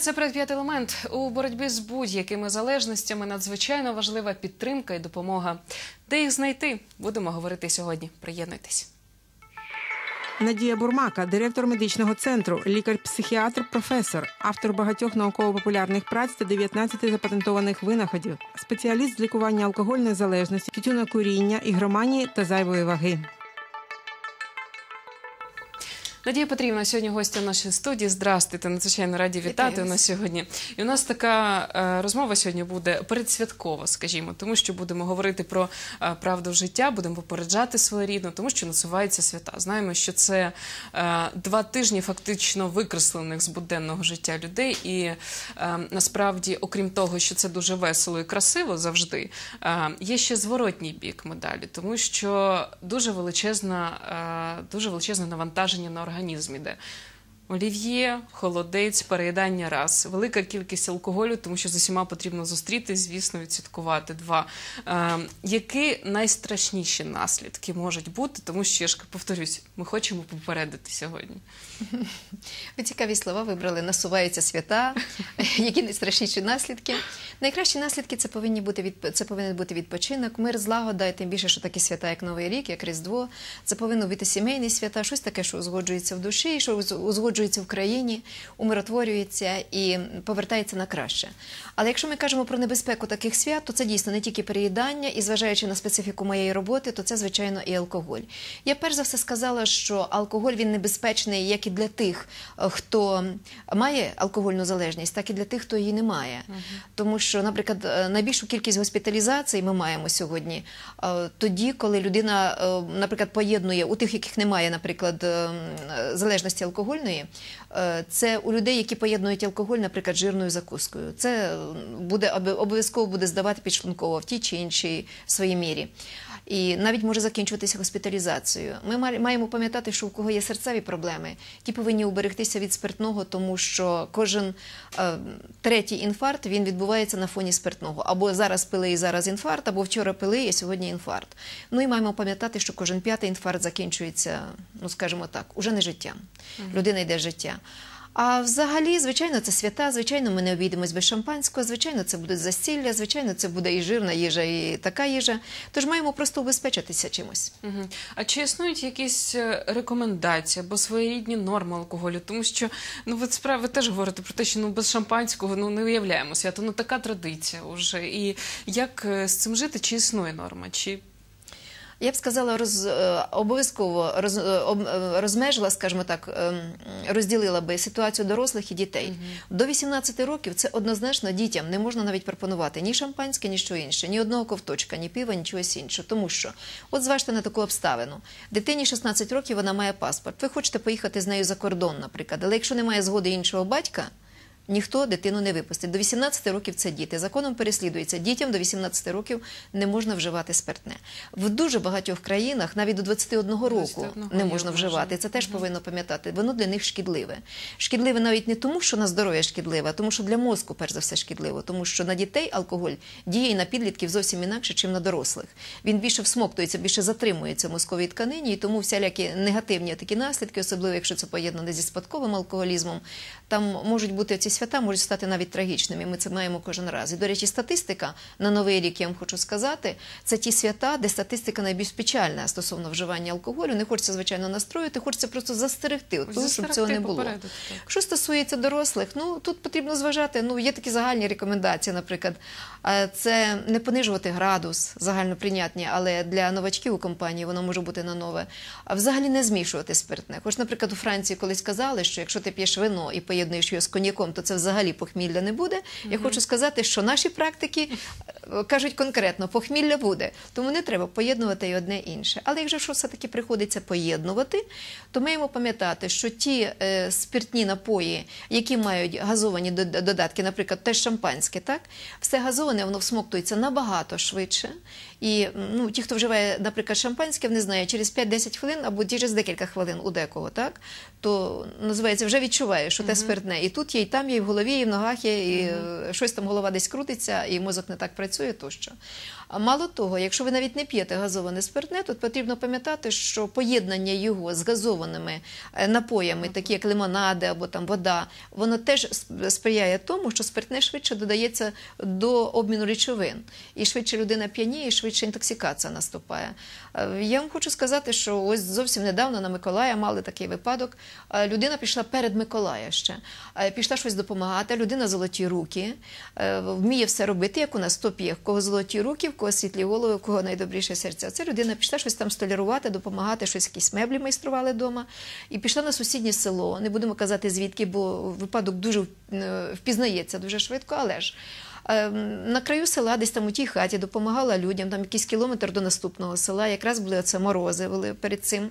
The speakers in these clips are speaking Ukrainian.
Це проект «П'ятий елемент. У боротьбі з будь-якими залежностями надзвичайно важлива підтримка і допомога. Де їх знайти? Будемо говорити сьогодні. Приєднуйтесь. Надія Бурмака, директор медичного центру, лікар-психіатр, професор, автор багатьох науково-популярних праць та 19 запатентованих винаходів, спеціаліст з лікування алкогольної залежності, тютюнокуріння, ігроманії та зайвої ваги. Надія Петрівна сьогодні гостя нашої студії. Здрастуйте, надзвичайно раді вітати нас сьогодні. І у нас така е, розмова сьогодні буде передсвяткова, скажімо, тому що будемо говорити про е, правду життя, будемо попереджати своєрідно, тому що насуваються свята. Знаємо, що це е, два тижні фактично викреслених з буденного життя людей. І насправді, окрім того, що це дуже весело і красиво завжди, є ще зворотній бік медалі, тому що дуже величезна, е, дуже величезне навантаження на організм іде. Олів'є, холодець, переїдання раз, велика кількість алкоголю, тому що з усіма потрібно зустрітись, звісно, відсвяткувати. Два. Е, які найстрашніші наслідки можуть бути, тому що я ж повторюсь, ми хочемо попередити сьогодні. Ви цікаві слова вибрали. Насуваються свята, які найстрашніші наслідки. Найкращі наслідки це повинні бути від це повинен бути відпочинок, мир, злагода, і тим більше, що такі свята, як Новий рік, як Різдво. Це повинно бути сімейні свята, щось таке, що узгоджується в душі, що узгоджується в країні, умиротворюється і повертається на краще. Але якщо ми кажемо про небезпеку таких свят, то це дійсно не тільки переїдання, і зважаючи на специфіку моєї роботи, то це звичайно і алкоголь. Я перш за все сказала, що алкоголь він небезпечний як і для тих, хто має алкогольну залежність, так і для тих, хто її не має. Uh Тому що, наприклад, найбільшу кількість госпіталізацій ми маємо сьогодні тоді, коли людина, наприклад, поєднує у тих, яких немає, наприклад, залежності алкогольної, це у людей, які поєднують алкоголь, наприклад, жирною закускою. Це буде обов'язково буде здавати підшлунково в тій чи іншій своїй мірі. І навіть може закінчуватися госпіталізацією. Ми маємо пам'ятати, що у кого є серцеві проблеми, ті повинні уберегтися від спиртного, тому що кожен е, третій інфаркт він відбувається на фоні спиртного. Або зараз пили і зараз інфаркт, або вчора пили і сьогодні інфаркт. Ну і маємо пам'ятати, що кожен п'ятий інфаркт закінчується, ну скажімо так, уже не життям. Людина йде життя. А взагалі, звичайно, це свята, звичайно, ми не обійдемось без шампанського, звичайно, це буде застілля, звичайно, це буде і жирна їжа, і така їжа. Тож маємо просто убезпечитися чимось. Угу. А чи існують якісь рекомендації або своєрідні норми алкоголю? Тому що ну ви справді ви теж говорите про те, що ну без шампанського ну не уявляємо свято. Ну така традиція вже. І як з цим жити? Чи існує норма? Чи я б сказала, роз, обов'язково роз, розмежила, скажімо так, розділила би ситуацію дорослих і дітей. Угу. До 18 років це однозначно дітям не можна навіть пропонувати ні шампанське, ні що інше, ні одного ковточка, ні пива, ні чогось іншого. Тому що, от зважте на таку обставину. Дитині 16 років вона має паспорт. Ви хочете поїхати з нею за кордон, наприклад, але якщо немає згоди іншого батька. Ніхто дитину не випустить. До 18 років це діти. Законом переслідується. Дітям до 18 років не можна вживати спиртне. В дуже багатьох країнах навіть до 21 року 21 не можна вживати. Це теж повинно пам'ятати. Воно для них шкідливе. Шкідливе навіть не тому, що на здоров'я шкідливе, а тому, що для мозку, перш за все, шкідливо. Тому що на дітей алкоголь діє і на підлітків зовсім інакше, ніж на дорослих. Він більше всмоктується, більше затримується в мозковій тканині, і тому всілякі негативні такі наслідки, особливо якщо це поєднане зі спадковим алкоголізмом, там можуть бути ці свята можуть стати навіть трагічними. Ми це маємо кожен раз. І, до речі, статистика на новий рік, я вам хочу сказати, це ті свята, де статистика найбільш печальна стосовно вживання алкоголю. Не хочеться, звичайно, настроїти, хочеться просто застерегти, от того, щоб цього не було. Що стосується дорослих, ну тут потрібно зважати. Ну, є такі загальні рекомендації, наприклад, це не понижувати градус, загальноприйнятні, але для новачків у компанії воно може бути на нове. А взагалі не змішувати спиртне. Хоч, наприклад, у Франції колись казали, що якщо ти п'єш вино і поєднуєш його з коньяком, то це взагалі похмілля не буде. Mm Я хочу сказати, що наші практики кажуть конкретно, похмілля буде, тому не треба поєднувати і одне інше. Але якщо що все-таки приходиться поєднувати, то маємо пам'ятати, що ті е, спиртні напої, які мають газовані додатки, наприклад, теж шампанське, так все газоване, воно всмоктується набагато швидше. І ну, ті, хто вживає, наприклад, шампанське, вони знають, через 5-10 хвилин або через декілька хвилин у декого, так то називається вже відчуває, що те спиртне. І тут є, і там є, і в голові, і в ногах є, і щось там голова десь крутиться, і мозок не так працює. тощо. А мало того, якщо ви навіть не п'єте газоване спиртне, то потрібно пам'ятати, що поєднання його з газованими е, напоями, такі як лимонади або там вода, воно теж сприяє тому, що спиртне швидше додається до обміну речовин. І швидше людина п'яніє, і швидше інтоксикація наступає. Е, Я вам хочу сказати, що ось зовсім недавно на Миколая мали такий випадок. Е, Людина пішла перед Миколая ще, Е, пішла щось допомагати. Людина золоті руки, вміє все робити, як у нас то п'є. В кого золоті руки, в кого світлі голови, в кого найдобріше серця. Це людина пішла щось там столярувати, допомагати, щось якісь меблі майстрували вдома. І пішла на сусіднє село. Не будемо казати звідки, бо випадок дуже впізнається дуже швидко, але ж. Е, На краю села, десь там у тій хаті, допомагала людям, там якийсь кілометр до наступного села, якраз були оце морози були перед цим.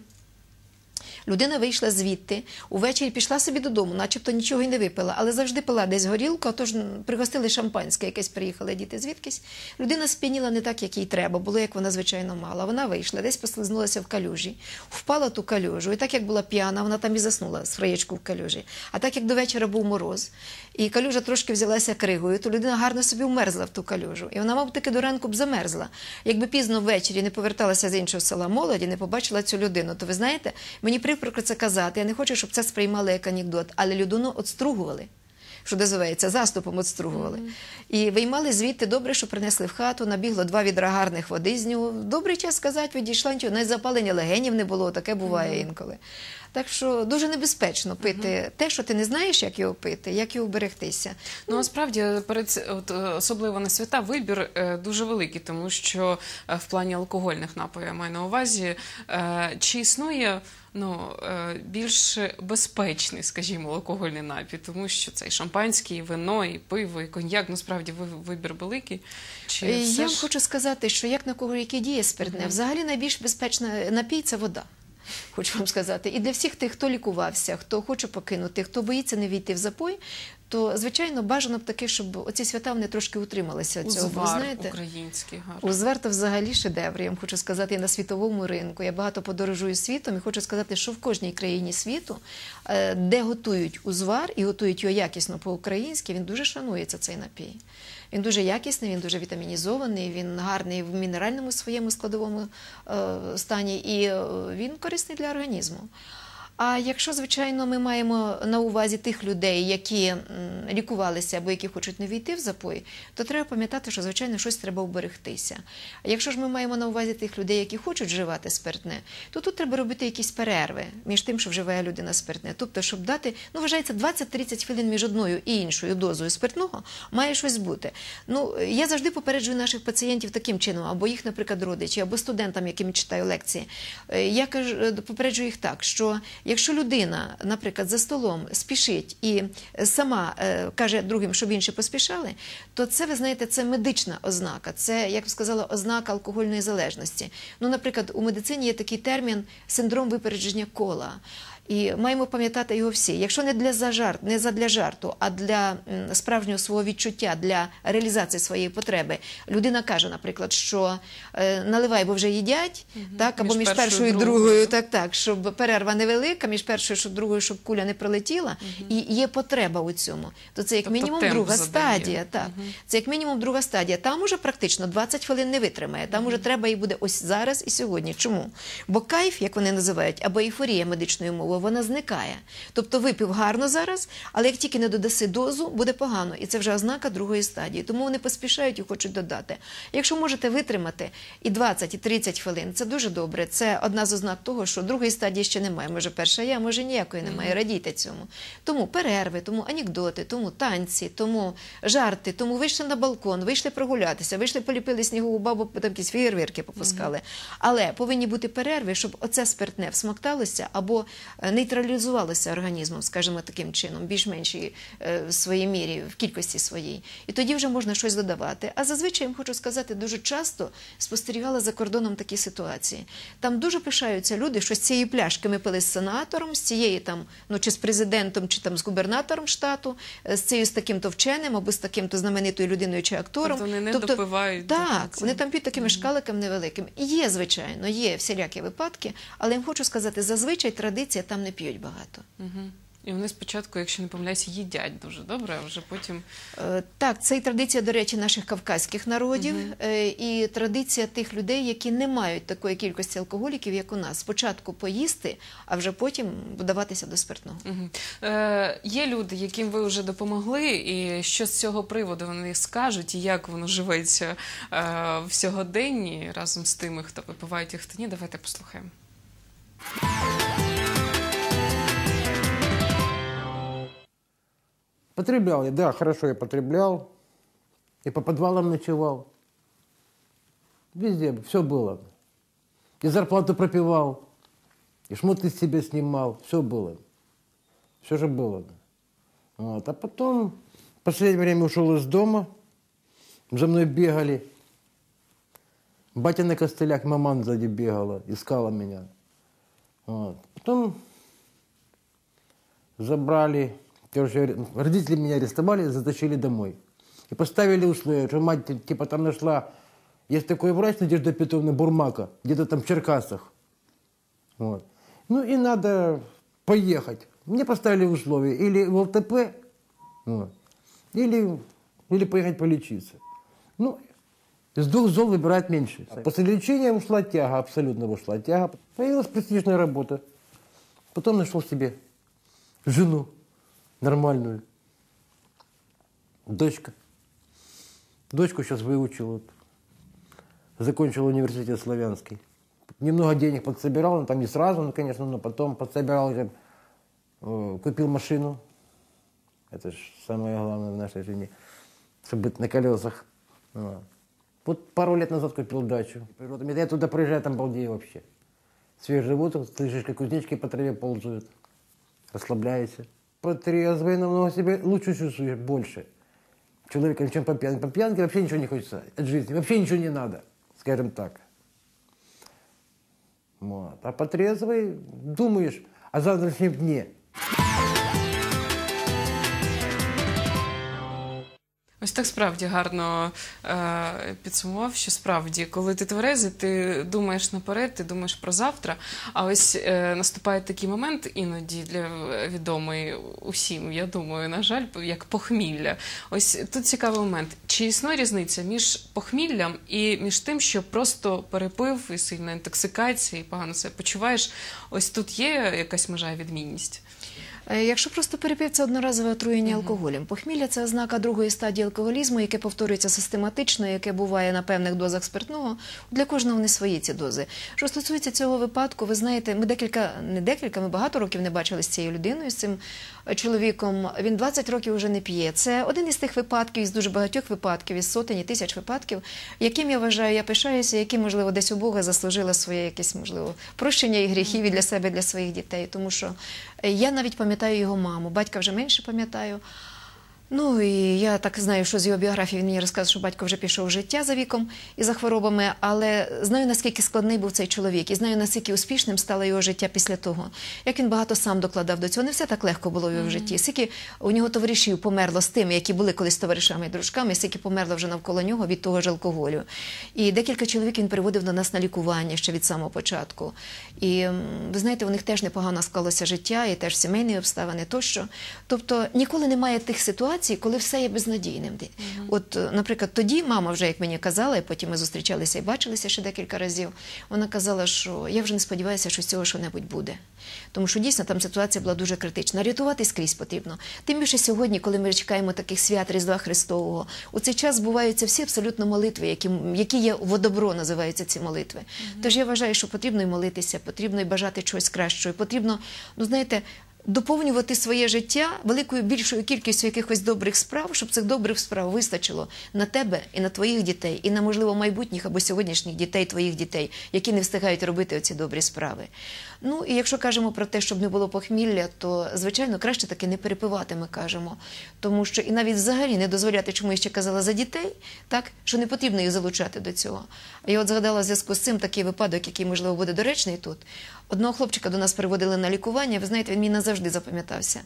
Людина вийшла звідти, увечері пішла собі додому, начебто нічого й не випила, але завжди пила десь горілку, тож пригостили шампанське, якесь приїхали діти звідкись. Людина сп'яніла не так, як їй треба, було, як вона звичайно мала. Вона вийшла, десь послизнулася в калюжі, впала ту калюжу, і так як була п'яна, вона там і заснула з фраєчку в калюжі. А так як до вечора був мороз, і калюжа трошки взялася кригою, то людина гарно собі вмерзла в ту калюжу. І вона, мабуть, таки до ранку б замерзла. Якби пізно ввечері не поверталася з іншого села молоді, не побачила цю людину, то ви знаєте, мені прикро це казати. Я не хочу, щоб це сприймали як анекдот, але людину отстругували. Що називається, заступом отстругували. І виймали звідти добре, що принесли в хату, набігло два відра гарних води з нього. Добрий час сказати, відійшла нічого, навіть запалення легенів не було, таке буває інколи. Так що дуже небезпечно пити те, що ти не знаєш, як його пити, як його берегтися. Ну, насправді, перед от, е, особливо на свята вибір е, дуже великий, тому що е, в плані алкогольних напоїв я маю на увазі, е, чи існує ну, е, більш безпечний, скажімо, алкогольний напій, тому що це і шампанське, і вино, і пиво, і коньяк, насправді ви- вибір великий. Чи Е, Я вам ж- хочу сказати, що як на кого яке діє спиртне, взагалі найбільш безпечна напій це вода. Хочу вам сказати. І для всіх тих, хто лікувався, хто хоче покинути, хто боїться не війти в запой, то звичайно бажано б таке, щоб оці свята вони трошки утрималися від цього. Узвар знаєте, український гарний. Узвар то взагалі шедевр. Я вам хочу сказати і на світовому ринку. Я багато подорожую світом і хочу сказати, що в кожній країні світу, е, де готують узвар і готують його якісно по-українськи, він дуже шанується цей напій. Він дуже якісний, він дуже вітамінізований, він гарний в мінеральному своєму складовому е, стані, і е, він корисний для організму. А якщо, звичайно, ми маємо на увазі тих людей, які лікувалися або які хочуть не війти в запой, то треба пам'ятати, що звичайно щось треба уберегтися. А якщо ж ми маємо на увазі тих людей, які хочуть вживати спиртне, то тут треба робити якісь перерви між тим, що вживає людина спиртне. Тобто, щоб дати, ну вважається 20-30 хвилин між одною і іншою дозою спиртного, має щось бути. Ну я завжди попереджую наших пацієнтів таким чином, або їх, наприклад, родичі, або студентам, яким читаю лекції. Е, Я кажу, е, попереджую їх так, що якщо людина, наприклад, за столом спішить і сама е, каже другим, щоб інші поспішали, то це, ви знаєте, це медична ознака, це, як б сказала, ознака алкогольної залежності. Ну, наприклад, у медицині є такий термін синдром випередження кола. І маємо пам'ятати його всі. Якщо не для зажарт, не задля жарту, а для справжнього свого відчуття, для реалізації своєї потреби, людина каже, наприклад, що е, наливай, бо вже їдять, так або Між між, першою і другою. другою, так, так, щоб перерва невелика, між першою і другою, щоб куля не пролетіла, і є потреба у цьому. То це як Тобто мінімум друга задає. стадія. Так, це як мінімум друга стадія. Там уже практично 20 хвилин не витримає. Там уже треба і буде ось зараз і сьогодні. Чому? Бо кайф, як вони називають, або ейфорія медичною мовою, вона зникає. Тобто випив гарно зараз, але як тільки не додаси дозу, буде погано. І це вже ознака другої стадії. Тому вони поспішають і хочуть додати. Якщо можете витримати і 20, і 30 хвилин, це дуже добре. Це одна з ознак того, що другої стадії ще немає. Може, перша є, може ніякої немає. Радійте цьому. Тому перерви, тому анекдоти, тому танці, тому жарти, тому вийшли на балкон, вийшли прогулятися, вийшли поліпили снігову бабу, там якісь фєєрверки попускали. Але повинні бути перерви, щоб оце спиртне всмокталося або е, нейтралізувалося організмом, скажімо, таким чином, більш-менш е, в своїй мірі, в кількості своїй. І тоді вже можна щось додавати. А зазвичай я хочу сказати, дуже часто спостерігала за кордоном такі ситуації. Там дуже пишаються люди, що з цієї пляшки ми пили з сенатором, з цієї там, ну чи з президентом, чи там з губернатором штату, е, з цією з таким-то вченим, або з таким-то знаменитою людиною чи актором. Тобто вони не допивають Так, вони там п'ють такими шкаликами невеликими. Є, звичайно, є всілякі випадки, але я хочу сказати, зазвичай традиція там не п'ють багато. Мгм. І вони спочатку, якщо не помиляюсь, їдять дуже добре, а вже потім Е, Так, це і традиція, до речі, наших кавказьких народів, е, і традиція тих людей, які не мають такої кількості алкоголіків, як у нас. Спочатку поїсти, а вже потім вдаватися до спиртного. Мгм. Е, є люди, яким ви вже допомогли, і що з цього приводу вони скажуть, і як воно живеться е, в сьогоденні разом з тими, хто випивають і хто ні. Давайте послухаємо. Потреблял я, да, хорошо я потреблял. И по подвалам ночевал. Везде, все было. И зарплату пропивал, и шмоты с себя снимал, все было. Все же было. Вот. А потом в последнее время ушел из дома, за мной бегали. Батя на костылях, маман сзади бегала, искала меня. Вот. Потом забрали, короче, родители меня арестовали, затащили домой. И поставили условия, что мать типа там нашла, есть такой врач Надежда Петровна Бурмака, где-то там в Черкасах. Вот. Ну и надо поехать. Мне поставили условия или в ЛТП, вот, или, или поехать полечиться. Ну, из двух зол выбирать меньше. После лечения ушла тяга, абсолютно ушла тяга. Появилась престижная работа. Потом нашел себе жену нормальную. Дочка. Дочку сейчас выучил. Вот. Закончил университет славянский. Немного денег подсобирал, ну, там не сразу, ну, конечно, но потом подсобирал, уже, э, купил машину. Это же самое главное в нашей жизни, чтобы быть на колесах. Вот. Вот пару лет назад купил дачу. Я туда приезжаю, там балдею вообще. Свежий воздух, слышишь, как кузнечики по траве ползают. Расслабляешься. Потрезвый намного себе лучше чувствуешь, больше. Человеком, чем по пьянке. По пьянке вообще ничего не хочется от жизни. Вообще ничего не надо, скажем так. Вот. А потрезвый думаешь о завтрашнем дне. Ось так справді гарно е, підсумував, що справді, коли ти тверезий, ти думаєш наперед, ти думаєш про завтра. А ось е, наступає такий момент, іноді для відомий усім, я думаю, на жаль, як похмілля. Ось тут цікавий момент. Чи існує різниця між похміллям і між тим, що просто перепив і сильна інтоксикація, і погано себе почуваєш? Ось тут є якась межа відмінність. Е, Якщо просто перепів, це одноразове отруєння алкоголем. Похмілля це ознака другої стадії алкоголізму, яке повторюється систематично, яке буває на певних дозах спиртного. Для кожного вони свої ці дози. Що стосується цього випадку, ви знаєте, ми декілька, не декілька, ми багато років не бачили з цією людиною, з цим чоловіком. Він 20 років вже не п'є. Це один із тих випадків, із дуже багатьох випадків, із сотень і тисяч випадків, яким я вважаю, я пишаюся, які, можливо, десь у Бога заслужила своє якесь, можливо, прощення і гріхів і для себе, і для своїх дітей. Тому що я навіть пам'ятаю його маму, батька вже менше пам'ятаю. Ну і я так знаю, що з його біографії він мені розказав, що батько вже пішов в життя за віком і за хворобами, але знаю, наскільки складний був цей чоловік, і знаю, наскільки успішним стало його життя після того. Як він багато сам докладав до цього. Не все так легко було в його житті. Скільки у нього товаришів померло з тими, які були колись товаришами і дружками, скільки померло вже навколо нього від того ж алкоголю. І декілька чоловік він приводив до нас на лікування ще від самого початку. І ви знаєте, у них теж непогано склалося життя, і теж сімейні обставини тощо. Тобто ніколи немає тих ситуацій, коли все є безнадійним. От, е, наприклад, тоді мама вже, як мені казала, і потім ми зустрічалися і бачилися ще декілька разів. Вона казала, що я вже не сподіваюся, що з цього що-небудь буде. Тому що дійсно там ситуація була дуже критична. Рятувати скрізь потрібно. Тим більше сьогодні, коли ми чекаємо таких свят Різдва Христового, у цей час збуваються всі абсолютно молитви, які, які є водобро, називаються ці молитви. Тож я вважаю, що потрібно і молитися, потрібно і бажати чогось кращого. Потрібно, ну знаєте, доповнювати своє життя великою більшою кількістю якихось добрих справ, щоб цих добрих справ вистачило на тебе і на твоїх дітей, і на можливо майбутніх або сьогоднішніх дітей, твоїх дітей, які не встигають робити оці добрі справи. Ну і якщо кажемо про те, щоб не було похмілля, то звичайно краще таки не перепивати, ми кажемо, тому що і навіть взагалі не дозволяти, чому я ще казала за дітей, так що не потрібно їх залучати до цього. Я от згадала в зв'язку з цим такий випадок, який можливо буде доречний тут. Одного хлопчика до нас приводили на лікування. Ви знаєте, він мені назавжди запам'ятався.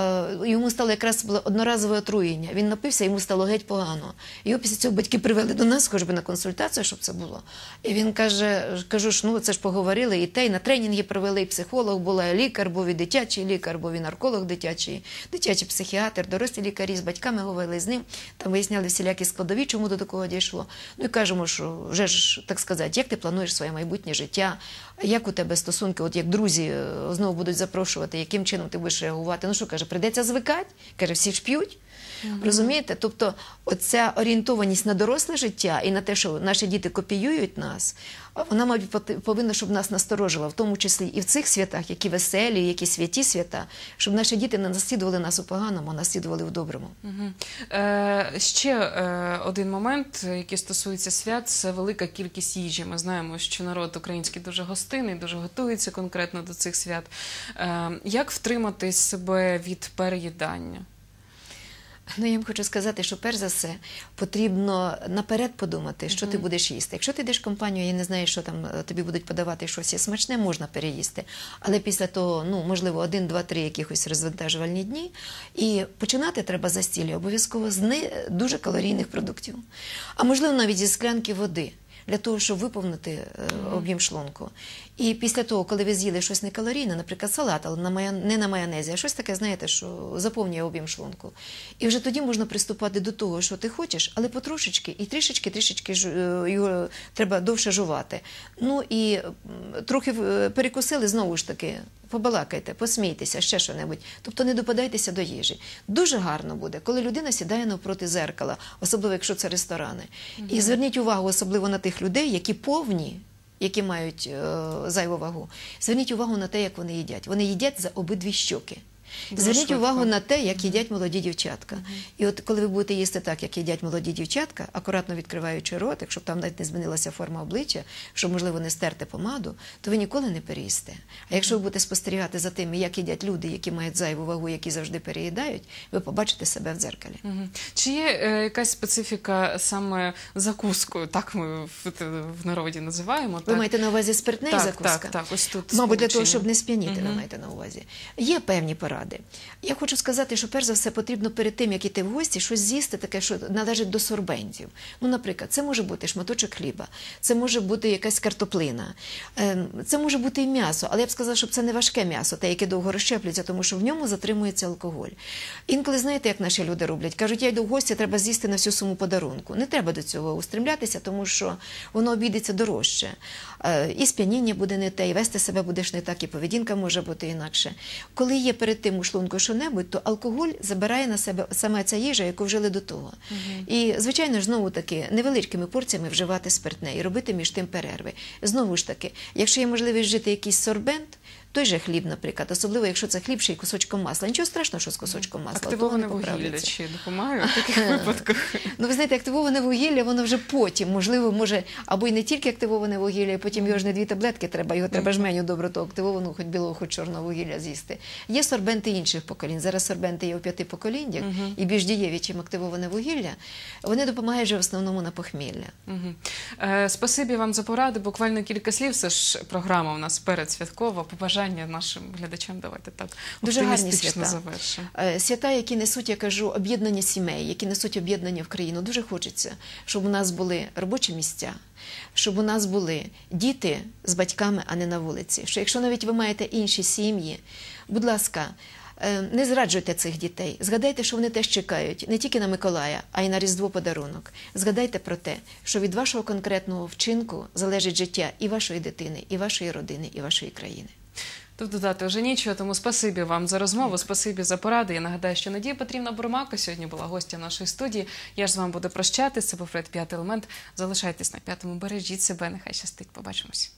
Е, Йому стало якраз було одноразове отруєння. Він напився, йому стало геть погано. Його після цього батьки привели до нас, хоч би на консультацію, щоб це було. І він каже: кажу ж, ну це ж поговорили, і те, і на тренінги привели, і психолог була, і лікар, був і дитячий лікар, був і нарколог дитячий, дитячий психіатр, дорослі лікарі з батьками говорили з ним. Там виясняли всілякі складові, чому до такого дійшло. Ну і кажемо, що вже ж так сказати, як ти плануєш своє майбутнє життя, як у тебе стосунки, от як друзі е, знову будуть запрошувати, яким чином ти будеш реагувати. Ну що каже, прийдеться звикати. Каже, всі ж п'ють. Розумієте? Тобто, оця орієнтованість на доросле життя і на те, що наші діти копіюють нас, вона, мабуть, повинна, щоб нас насторожила, в тому числі і в цих святах, які веселі, які святі свята, щоб наші діти не наслідували нас у поганому, а наслідували в доброму. Мгм. Е, ще е, один момент, який стосується свят, це велика кількість їжі. Ми знаємо, що народ український дуже гостинний, дуже готується конкретно до цих свят. Е, як втримати себе від переїдання? Ну, я їм хочу сказати, що перш за все потрібно наперед подумати, що ти будеш їсти. Якщо ти йдеш в компанію і не знаєш, що там е, тобі будуть подавати щось є смачне, можна переїсти. Але після того, ну можливо, один, два, три якихось розвантажувальні дні. І починати треба застілля обов'язково з не дуже калорійних продуктів, а можливо навіть зі склянки води. Для того, щоб виповнити е, об'єм шлунку. І після того, коли ви з'їли щось некалорійне, наприклад, салат, але на майон... не на майонезі, а щось таке, знаєте, що заповнює об'єм шлунку. І вже тоді можна приступати до того, що ти хочеш, але потрошечки і трішечки, трішечки жу- е, його треба довше жувати. Ну і трохи е, перекусили знову ж таки. Побалакайте, посмійтеся, ще що-небудь. Тобто не допадайтеся до їжі. Дуже гарно буде, коли людина сідає навпроти зеркала, особливо якщо це ресторани. І зверніть увагу особливо на тих людей, які повні, які мають е, зайву вагу. Зверніть увагу на те, як вони їдять. Вони їдять за обидві щоки. Зверніть швидко. увагу на те, як їдять молоді дівчатка. І от коли ви будете їсти так, як їдять молоді дівчатка, акуратно відкриваючи рот, якщо там навіть не змінилася форма обличчя, щоб, можливо, не стерти помаду, то ви ніколи не переїсте. А якщо ви будете спостерігати за тим, як їдять люди, які мають зайву вагу, які завжди переїдають, ви побачите себе в дзеркалі. Чи є е, якась специфіка саме закускою? Так ми в, в народі називаємо. Ви так? маєте на увазі спиртне і так, закуска? так, так, ось тут Мабуть, для того, щоб не сп'яніти, ви маєте на увазі. Є певні поради. Я хочу сказати, що перш за все потрібно перед тим, як іти в гості, щось з'їсти таке, що належить до сорбентів. Ну, наприклад, це може бути шматочок хліба, це може бути якась картоплина, ем, це може бути і м'ясо, але я б сказала, щоб це не важке м'ясо, те, яке довго розщеплюється, тому що в ньому затримується алкоголь. Інколи знаєте, як наші люди роблять? Кажуть, я йду в гості, треба з'їсти на всю суму подарунку. Не треба до цього устремлятися, тому що воно обійдеться дорожче. Е, І сп'яніння буде не те, і вести себе будеш не так, і поведінка може бути інакше. Коли є перед тим у шлунку що-небудь, то алкоголь забирає на себе саме ця їжа, яку вжили до того. І, звичайно ж, знову таки, невеличкими порціями вживати спиртне і робити між тим перерви. Знову ж таки, якщо є можливість жити якийсь сорбент, той же хліб, наприклад, особливо якщо це хліб ще й кусочком масла. Нічого страшного, що з кусочком масла. Активоване вугілля чи допомагає в таких випадках? Ну, ви знаєте, активоване вугілля, воно вже потім, можливо, може, або й не тільки активоване вугілля, і потім його ж не дві таблетки треба, його треба жменю добре, то активовану, хоч білого, хоч чорного вугілля з'їсти. Є сорбенти інших поколінь. Зараз сорбенти є у п'яти поколіннях і більш дієві, чим активоване вугілля. Вони допомагають вже в основному на похмілля. Е, Спасибі вам за поради. Буквально кілька слів. Все ж програма у нас передсвяткова. Побажання нашим глядачам. Давайте так Дуже гарні свята. завершимо. Е, Свята, які несуть, я кажу, об'єднання сімей, які несуть об'єднання в країну. Дуже хочеться, щоб у нас були робочі місця, щоб у нас були діти з батьками, а не на вулиці. Що якщо навіть ви маєте інші сім'ї, будь ласка. е, Не зраджуйте цих дітей. Згадайте, що вони теж чекають не тільки на Миколая, а й на Різдво подарунок. Згадайте про те, що від вашого конкретного вчинку залежить життя і вашої дитини, і вашої родини, і вашої країни. Тут додати вже нічого, тому спасибі вам за розмову, спасибі за поради. Я нагадаю, що Надія Петрівна Бурмака сьогодні була гостя нашої студії. Я ж з вами буду прощатися. Це був Фред П'ятий елемент. Залишайтесь на п'ятому, бережіть себе, нехай щастить. Побачимось.